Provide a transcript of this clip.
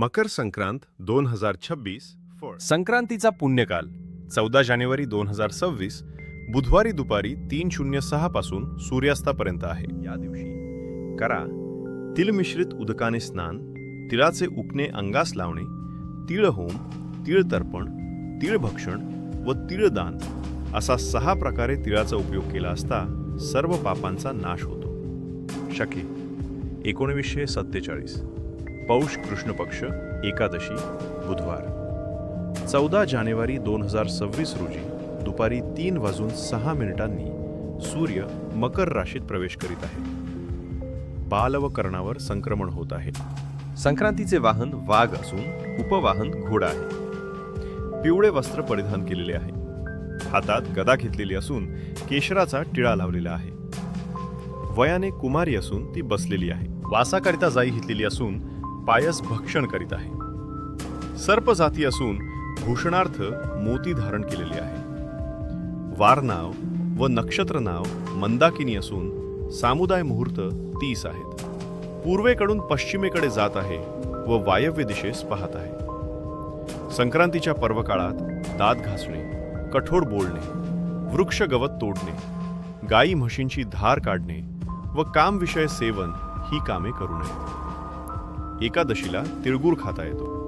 मकर संक्रांत दोन हजार छब्बीस फळ. संक्रांतीचा पुण्यकाल चौदा जानेवारी दोन हजार सव्वीस बुधवारी दुपारी तीन शून्य सहा पासून सूर्यास्तापर्यंत आहे. या दिवशी करा तिळ मिश्रित उदकाने स्नान तिळाचे उकणे अंगास लावणे तिळ होम तिळ तर्पण तिळ भक्षण व तिळदान असा सहा प्रकारे तिळाचा उपयोग केला असता सर्व पापांचा नाश होतो. शके एकोणवीसशे सत्तेचाळीस. पौष कृष्ण पक्ष एकादशी बुधवार. चौदा जानेवारी दोन हजार सव्वीस रोजी दुपारी तीन वाजून सहा मिनिटांनी सूर्य मकर राशीत प्रवेश करीत आहे. बाल व कर्णावर संक्रमण होत आहे. संक्रांतीचे वाहन वाघ असून उपवाहन घोडा आहे. पिवळे वस्त्र परिधान केलेले आहे. हातात गदा घेतलेली असून केशराचा टिळा लावलेला आहे. वयाने कुमारी असून ती बसलेली आहे. वासाकरिता जाई घेतलेली असून पायस भक्षण करीत आहे. सर्प जाती असून भूषणार्थ मोती धारण केलेले आहे. वार नाव व नक्षत्र नाव मंदाकिनी असून सामुदाय मुहूर्त तीस आहेत. पूर्वेकडून पश्चिमेकडे जात आहे व वायव्य दिशेस पाहत आहे. संक्रांतीच्या पर्वकाळात दात घासणे कठोर बोलणे वृक्ष गवत तोडणे गाई म्हशींची धार काढणे व कामविषय सेवन ही कामे करू नयेत. एकादशीला तिळगूळ खाता येतो.